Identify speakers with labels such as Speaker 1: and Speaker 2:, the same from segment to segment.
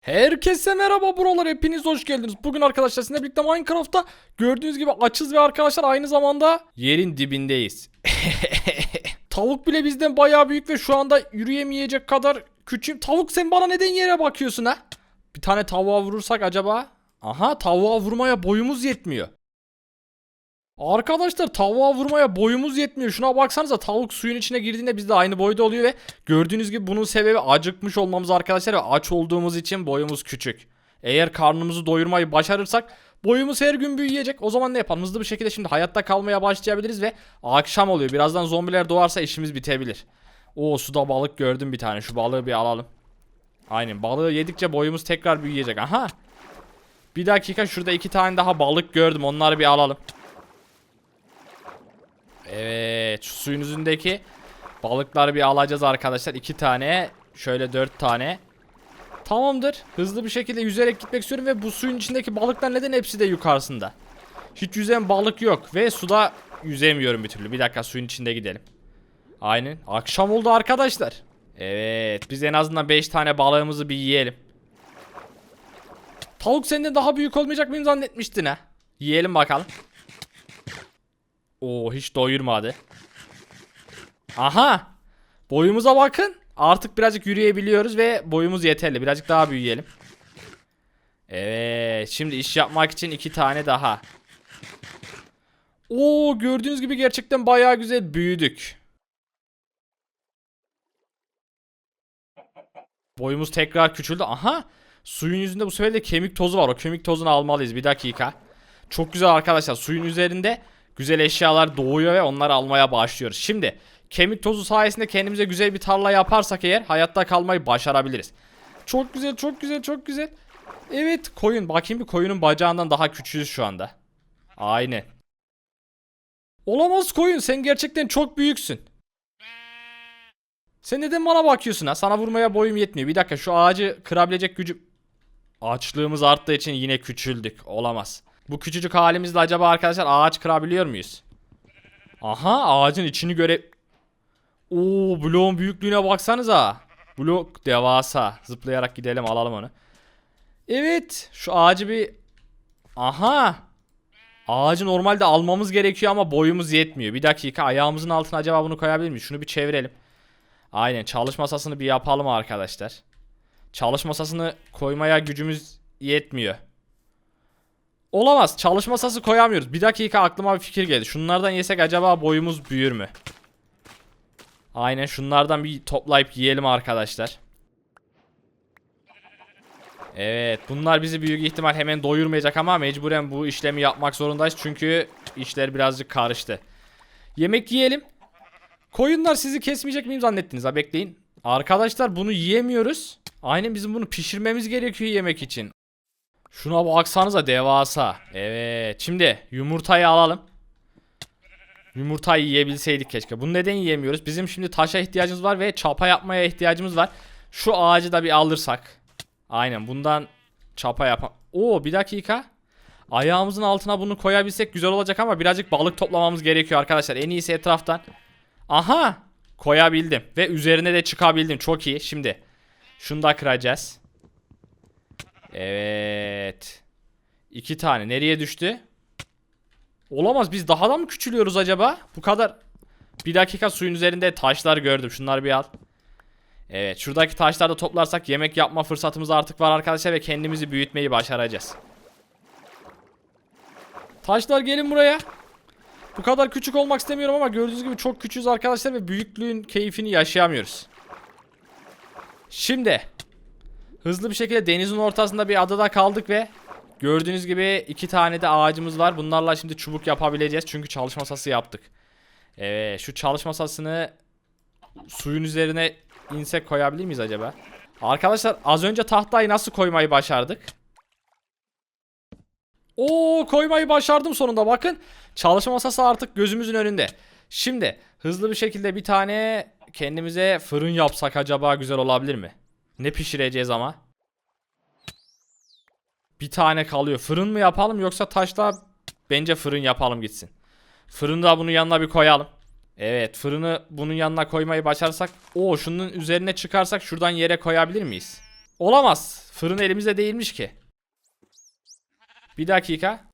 Speaker 1: Herkese merhaba buralar hepiniz hoş geldiniz. Bugün arkadaşlar sizinle birlikte Minecraft'ta gördüğünüz gibi açız ve arkadaşlar aynı zamanda yerin dibindeyiz. Tavuk bile bizden bayağı büyük ve şu anda yürüyemeyecek kadar küçüğüm. Tavuk sen bana neden yere bakıyorsun ha? Bir tane tavuğa vurursak acaba? Aha tavuğa vurmaya boyumuz yetmiyor. Arkadaşlar tavuğa vurmaya boyumuz yetmiyor. Şuna baksanıza tavuk suyun içine girdiğinde biz de aynı boyda oluyor ve gördüğünüz gibi bunun sebebi acıkmış olmamız arkadaşlar ve aç olduğumuz için boyumuz küçük. Eğer karnımızı doyurmayı başarırsak boyumuz her gün büyüyecek. O zaman ne yapalım? Hızlı bir şekilde şimdi hayatta kalmaya başlayabiliriz ve akşam oluyor. Birazdan zombiler doğarsa işimiz bitebilir. O suda balık gördüm bir tane. Şu balığı bir alalım. Aynen balığı yedikçe boyumuz tekrar büyüyecek. Aha. Bir dakika şurada iki tane daha balık gördüm. Onları bir alalım. Evet suyun üzerindeki balıkları bir alacağız arkadaşlar. iki tane şöyle dört tane. Tamamdır. Hızlı bir şekilde yüzerek gitmek istiyorum ve bu suyun içindeki balıklar neden hepsi de yukarısında? Hiç yüzen balık yok ve suda yüzemiyorum bir türlü. Bir dakika suyun içinde gidelim. Aynen. Akşam oldu arkadaşlar. Evet biz en azından 5 tane balığımızı bir yiyelim. Tavuk senden daha büyük olmayacak mıyım zannetmiştin ha? Yiyelim bakalım. Oo hiç doyurmadı. Aha. Boyumuza bakın. Artık birazcık yürüyebiliyoruz ve boyumuz yeterli. Birazcık daha büyüyelim. Evet. Şimdi iş yapmak için iki tane daha. Oo gördüğünüz gibi gerçekten bayağı güzel büyüdük. Boyumuz tekrar küçüldü. Aha. Suyun yüzünde bu sefer de kemik tozu var. O kemik tozunu almalıyız. Bir dakika. Çok güzel arkadaşlar. Suyun üzerinde güzel eşyalar doğuyor ve onları almaya başlıyoruz. Şimdi kemik tozu sayesinde kendimize güzel bir tarla yaparsak eğer hayatta kalmayı başarabiliriz. Çok güzel, çok güzel, çok güzel. Evet, koyun. Bakayım bir koyunun bacağından daha küçüğüz şu anda. Aynen. Olamaz koyun. Sen gerçekten çok büyüksün. Sen neden bana bakıyorsun ha? Sana vurmaya boyum yetmiyor. Bir dakika şu ağacı kırabilecek gücüm... Açlığımız arttığı için yine küçüldük. Olamaz. Bu küçücük halimizle acaba arkadaşlar ağaç kırabiliyor muyuz? Aha ağacın içini göre... Oo bloğun büyüklüğüne baksanıza. Blok devasa. Zıplayarak gidelim alalım onu. Evet şu ağacı bir... Aha. Ağacı normalde almamız gerekiyor ama boyumuz yetmiyor. Bir dakika ayağımızın altına acaba bunu koyabilir miyiz? Şunu bir çevirelim. Aynen çalış masasını bir yapalım arkadaşlar. Çalış masasını koymaya gücümüz yetmiyor. Olamaz. Çalışma masası koyamıyoruz. Bir dakika aklıma bir fikir geldi. Şunlardan yesek acaba boyumuz büyür mü? Aynen şunlardan bir toplayıp yiyelim arkadaşlar. Evet bunlar bizi büyük ihtimal hemen doyurmayacak ama mecburen bu işlemi yapmak zorundayız. Çünkü işler birazcık karıştı. Yemek yiyelim. Koyunlar sizi kesmeyecek miyim zannettiniz ha bekleyin. Arkadaşlar bunu yiyemiyoruz. Aynen bizim bunu pişirmemiz gerekiyor yemek için. Şuna baksanıza devasa. Evet. Şimdi yumurtayı alalım. Yumurtayı yiyebilseydik keşke. Bunu neden yiyemiyoruz? Bizim şimdi taşa ihtiyacımız var ve çapa yapmaya ihtiyacımız var. Şu ağacı da bir alırsak. Aynen bundan çapa yap. Oo bir dakika. Ayağımızın altına bunu koyabilsek güzel olacak ama birazcık balık toplamamız gerekiyor arkadaşlar. En iyisi etraftan. Aha! Koyabildim ve üzerine de çıkabildim. Çok iyi. Şimdi şunu da kıracağız. Evet. İki tane. Nereye düştü? Olamaz. Biz daha da mı küçülüyoruz acaba? Bu kadar. Bir dakika suyun üzerinde taşlar gördüm. Şunları bir al. Evet. Şuradaki taşları da toplarsak yemek yapma fırsatımız artık var arkadaşlar ve kendimizi büyütmeyi başaracağız. Taşlar gelin buraya. Bu kadar küçük olmak istemiyorum ama gördüğünüz gibi çok küçüğüz arkadaşlar ve büyüklüğün keyfini yaşayamıyoruz. Şimdi hızlı bir şekilde denizin ortasında bir adada kaldık ve gördüğünüz gibi iki tane de ağacımız var. Bunlarla şimdi çubuk yapabileceğiz çünkü çalışma masası yaptık. Evet şu çalışma masasını suyun üzerine insek koyabilir miyiz acaba? Arkadaşlar az önce tahtayı nasıl koymayı başardık? Oo koymayı başardım sonunda bakın. Çalışma masası artık gözümüzün önünde. Şimdi hızlı bir şekilde bir tane kendimize fırın yapsak acaba güzel olabilir mi? Ne pişireceğiz ama? Bir tane kalıyor. Fırın mı yapalım yoksa taşla bence fırın yapalım gitsin. Fırını da bunun yanına bir koyalım. Evet fırını bunun yanına koymayı başarsak. O şunun üzerine çıkarsak şuradan yere koyabilir miyiz? Olamaz. Fırın elimizde değilmiş ki. Bir dakika.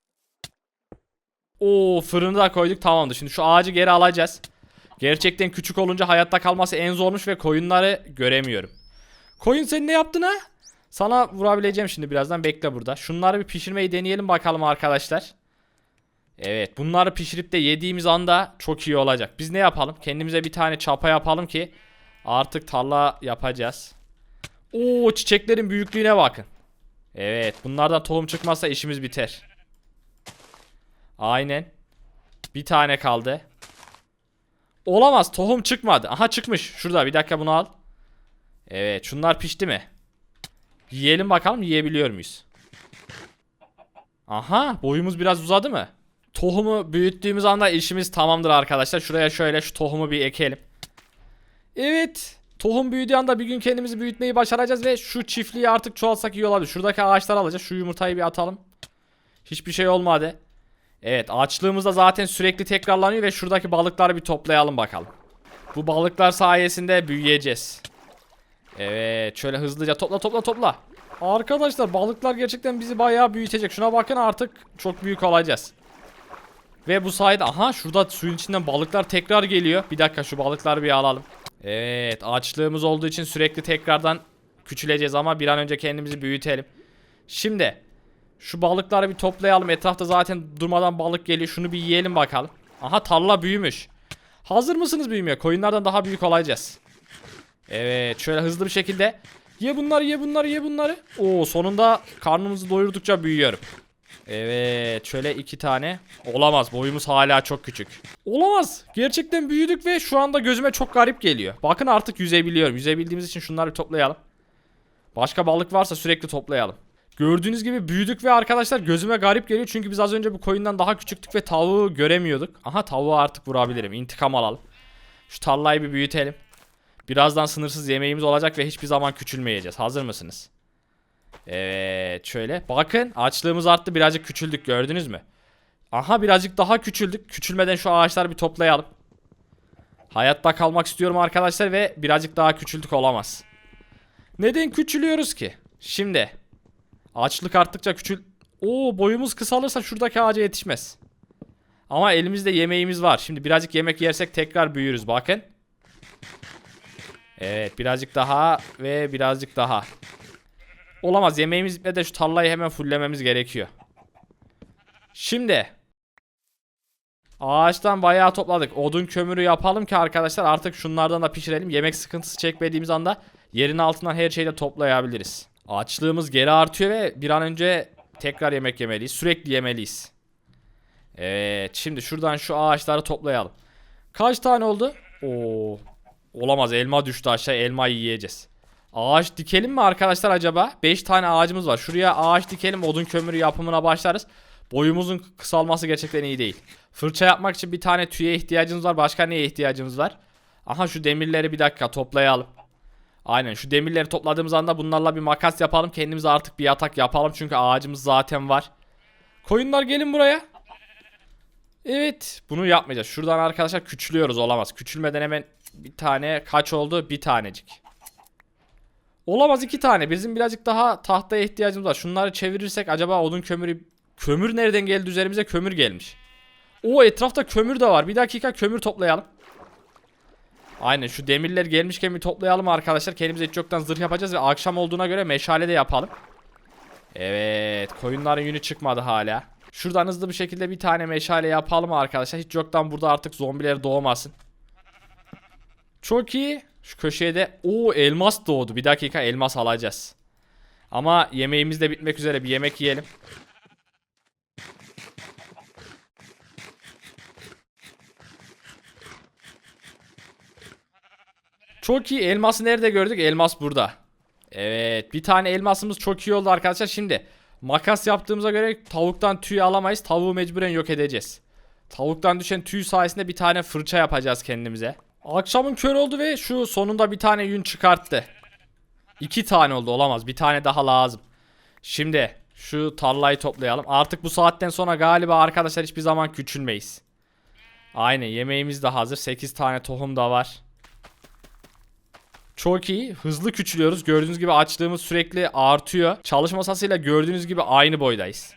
Speaker 1: Oo fırını da koyduk tamamdır. Şimdi şu ağacı geri alacağız. Gerçekten küçük olunca hayatta kalması en zormuş ve koyunları göremiyorum. Koyun sen ne yaptın ha? Sana vurabileceğim şimdi birazdan bekle burada. Şunları bir pişirmeyi deneyelim bakalım arkadaşlar. Evet bunları pişirip de yediğimiz anda çok iyi olacak. Biz ne yapalım? Kendimize bir tane çapa yapalım ki artık tarla yapacağız. Oo çiçeklerin büyüklüğüne bakın. Evet bunlardan tohum çıkmazsa işimiz biter. Aynen. Bir tane kaldı. Olamaz tohum çıkmadı. Aha çıkmış. Şurada bir dakika bunu al. Evet şunlar pişti mi? Yiyelim bakalım yiyebiliyor muyuz? Aha boyumuz biraz uzadı mı? Tohumu büyüttüğümüz anda işimiz tamamdır arkadaşlar. Şuraya şöyle şu tohumu bir ekelim. Evet. Tohum büyüdüğü anda bir gün kendimizi büyütmeyi başaracağız ve şu çiftliği artık çoğaltsak iyi olabilir. Şuradaki ağaçları alacağız. Şu yumurtayı bir atalım. Hiçbir şey olmadı. Evet açlığımız da zaten sürekli tekrarlanıyor ve şuradaki balıkları bir toplayalım bakalım. Bu balıklar sayesinde büyüyeceğiz. Evet şöyle hızlıca topla topla topla. Arkadaşlar balıklar gerçekten bizi bayağı büyütecek. Şuna bakın artık çok büyük olacağız. Ve bu sayede aha şurada suyun içinden balıklar tekrar geliyor. Bir dakika şu balıkları bir alalım. Evet açlığımız olduğu için sürekli tekrardan küçüleceğiz ama bir an önce kendimizi büyütelim. Şimdi şu balıkları bir toplayalım. Etrafta zaten durmadan balık geliyor. Şunu bir yiyelim bakalım. Aha tarla büyümüş. Hazır mısınız büyümeye? Koyunlardan daha büyük olacağız. Evet şöyle hızlı bir şekilde. Ye bunları ye bunları ye bunları. Oo sonunda karnımızı doyurdukça büyüyorum. Evet şöyle iki tane. Olamaz boyumuz hala çok küçük. Olamaz. Gerçekten büyüdük ve şu anda gözüme çok garip geliyor. Bakın artık yüzebiliyorum. Yüzebildiğimiz için şunları toplayalım. Başka balık varsa sürekli toplayalım. Gördüğünüz gibi büyüdük ve arkadaşlar gözüme garip geliyor. Çünkü biz az önce bu koyundan daha küçüktük ve tavuğu göremiyorduk. Aha tavuğu artık vurabilirim. İntikam alalım. Şu tarlayı bir büyütelim. Birazdan sınırsız yemeğimiz olacak ve hiçbir zaman küçülmeyeceğiz. Hazır mısınız? Evet şöyle. Bakın açlığımız arttı birazcık küçüldük gördünüz mü? Aha birazcık daha küçüldük. Küçülmeden şu ağaçları bir toplayalım. Hayatta kalmak istiyorum arkadaşlar ve birazcık daha küçüldük olamaz. Neden küçülüyoruz ki? Şimdi. Açlık arttıkça küçül... Oo boyumuz kısalırsa şuradaki ağaca yetişmez. Ama elimizde yemeğimiz var. Şimdi birazcık yemek yersek tekrar büyürüz bakın. Evet birazcık daha ve birazcık daha. Olamaz yemeğimiz bitmeden şu tarlayı hemen fullememiz gerekiyor. Şimdi. Ağaçtan bayağı topladık. Odun kömürü yapalım ki arkadaşlar artık şunlardan da pişirelim. Yemek sıkıntısı çekmediğimiz anda yerin altından her şeyi de toplayabiliriz. Açlığımız geri artıyor ve bir an önce tekrar yemek yemeliyiz. Sürekli yemeliyiz. Evet şimdi şuradan şu ağaçları toplayalım. Kaç tane oldu? Oo. Olamaz elma düştü aşağı elmayı yiyeceğiz. Ağaç dikelim mi arkadaşlar acaba? 5 tane ağacımız var. Şuraya ağaç dikelim odun kömürü yapımına başlarız. Boyumuzun kısalması gerçekten iyi değil. Fırça yapmak için bir tane tüye ihtiyacımız var. Başka neye ihtiyacımız var? Aha şu demirleri bir dakika toplayalım. Aynen şu demirleri topladığımız anda bunlarla bir makas yapalım. Kendimize artık bir yatak yapalım. Çünkü ağacımız zaten var. Koyunlar gelin buraya. Evet bunu yapmayacağız. Şuradan arkadaşlar küçülüyoruz olamaz. Küçülmeden hemen bir tane kaç oldu? Bir tanecik. Olamaz iki tane. Bizim birazcık daha tahtaya ihtiyacımız var. Şunları çevirirsek acaba odun kömürü... Kömür nereden geldi üzerimize? Kömür gelmiş. O etrafta kömür de var. Bir dakika kömür toplayalım. Aynen şu demirler gelmişken bir toplayalım arkadaşlar. Kendimize hiç yoktan zırh yapacağız ve akşam olduğuna göre meşale de yapalım. Evet koyunların yünü çıkmadı hala. Şuradan hızlı bir şekilde bir tane meşale yapalım arkadaşlar. Hiç yoktan burada artık zombiler doğmasın. Çok iyi. Şu köşeye de o elmas doğdu. Bir dakika elmas alacağız. Ama yemeğimiz de bitmek üzere. Bir yemek yiyelim. Çok iyi. Elması nerede gördük? Elmas burada. Evet. Bir tane elmasımız çok iyi oldu arkadaşlar. Şimdi makas yaptığımıza göre tavuktan tüy alamayız. Tavuğu mecburen yok edeceğiz. Tavuktan düşen tüy sayesinde bir tane fırça yapacağız kendimize. Akşamın kör oldu ve şu sonunda bir tane yün çıkarttı. İki tane oldu olamaz. Bir tane daha lazım. Şimdi şu tarlayı toplayalım. Artık bu saatten sonra galiba arkadaşlar hiçbir zaman küçülmeyiz. Aynen yemeğimiz de hazır. 8 tane tohum da var. Çok iyi. Hızlı küçülüyoruz. Gördüğünüz gibi açlığımız sürekli artıyor. Çalışma masasıyla gördüğünüz gibi aynı boydayız.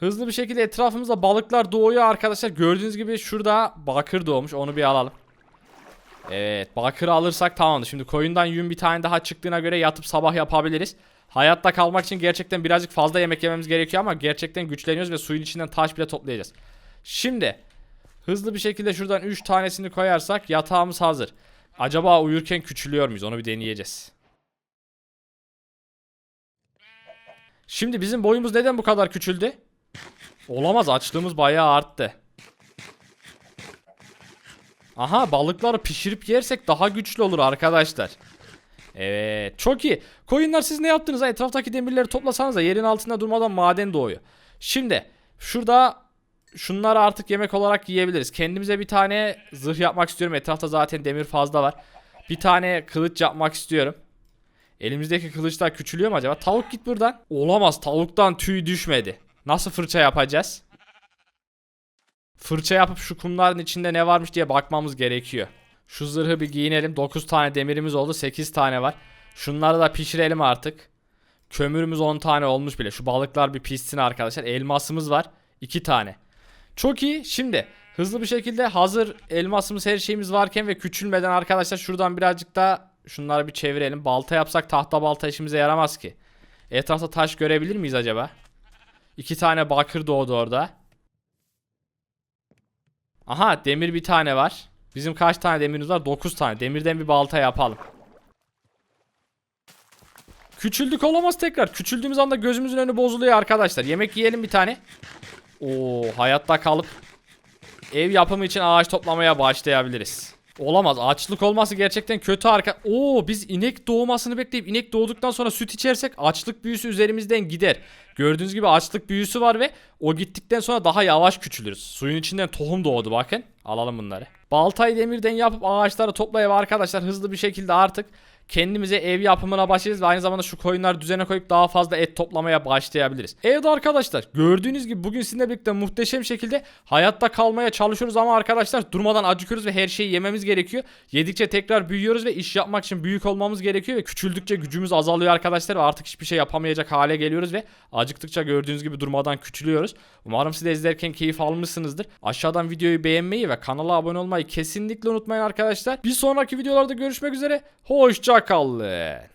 Speaker 1: Hızlı bir şekilde etrafımızda balıklar doğuyor arkadaşlar. Gördüğünüz gibi şurada bakır doğmuş. Onu bir alalım. Evet bakır alırsak tamamdır. Şimdi koyundan yün bir tane daha çıktığına göre yatıp sabah yapabiliriz. Hayatta kalmak için gerçekten birazcık fazla yemek yememiz gerekiyor ama gerçekten güçleniyoruz ve suyun içinden taş bile toplayacağız. Şimdi hızlı bir şekilde şuradan 3 tanesini koyarsak yatağımız hazır. Acaba uyurken küçülüyor muyuz? Onu bir deneyeceğiz. Şimdi bizim boyumuz neden bu kadar küçüldü? Olamaz açlığımız bayağı arttı. Aha balıkları pişirip yersek daha güçlü olur arkadaşlar. Evet çok iyi. Koyunlar siz ne yaptınız? ha? Etraftaki demirleri toplasanız da yerin altında durmadan maden doğuyor. Şimdi şurada şunları artık yemek olarak yiyebiliriz. Kendimize bir tane zırh yapmak istiyorum. Etrafta zaten demir fazla var. Bir tane kılıç yapmak istiyorum. Elimizdeki kılıçlar küçülüyor mu acaba? Tavuk git buradan. Olamaz tavuktan tüy düşmedi. Nasıl fırça yapacağız? Fırça yapıp şu kumların içinde ne varmış diye bakmamız gerekiyor. Şu zırhı bir giyinelim. 9 tane demirimiz oldu. 8 tane var. Şunları da pişirelim artık. Kömürümüz 10 tane olmuş bile. Şu balıklar bir pişsin arkadaşlar. Elmasımız var. 2 tane. Çok iyi. Şimdi hızlı bir şekilde hazır elmasımız her şeyimiz varken ve küçülmeden arkadaşlar şuradan birazcık daha şunları bir çevirelim. Balta yapsak tahta balta işimize yaramaz ki. Etrafta taş görebilir miyiz acaba? İki tane bakır doğdu orada. Aha demir bir tane var. Bizim kaç tane demirimiz var? 9 tane. Demirden bir balta yapalım. Küçüldük olamaz tekrar. Küçüldüğümüz anda gözümüzün önü bozuluyor arkadaşlar. Yemek yiyelim bir tane. Oo hayatta kalıp ev yapımı için ağaç toplamaya başlayabiliriz. Olamaz. Açlık olması gerçekten kötü arka. Oo biz inek doğmasını bekleyip inek doğduktan sonra süt içersek açlık büyüsü üzerimizden gider. Gördüğünüz gibi açlık büyüsü var ve o gittikten sonra daha yavaş küçülürüz. Suyun içinden tohum doğdu bakın. Alalım bunları. Baltayı demirden yapıp ağaçları toplayıp arkadaşlar hızlı bir şekilde artık kendimize ev yapımına başlayacağız ve aynı zamanda şu koyunları düzene koyup daha fazla et toplamaya başlayabiliriz. Evet arkadaşlar gördüğünüz gibi bugün sizinle birlikte muhteşem şekilde hayatta kalmaya çalışıyoruz ama arkadaşlar durmadan acıkıyoruz ve her şeyi yememiz gerekiyor. Yedikçe tekrar büyüyoruz ve iş yapmak için büyük olmamız gerekiyor ve küçüldükçe gücümüz azalıyor arkadaşlar ve artık hiçbir şey yapamayacak hale geliyoruz ve acıktıkça gördüğünüz gibi durmadan küçülüyoruz. Umarım siz de izlerken keyif almışsınızdır. Aşağıdan videoyu beğenmeyi ve kanala abone olmayı kesinlikle unutmayın arkadaşlar. Bir sonraki videolarda görüşmek üzere. Hoşça kalın.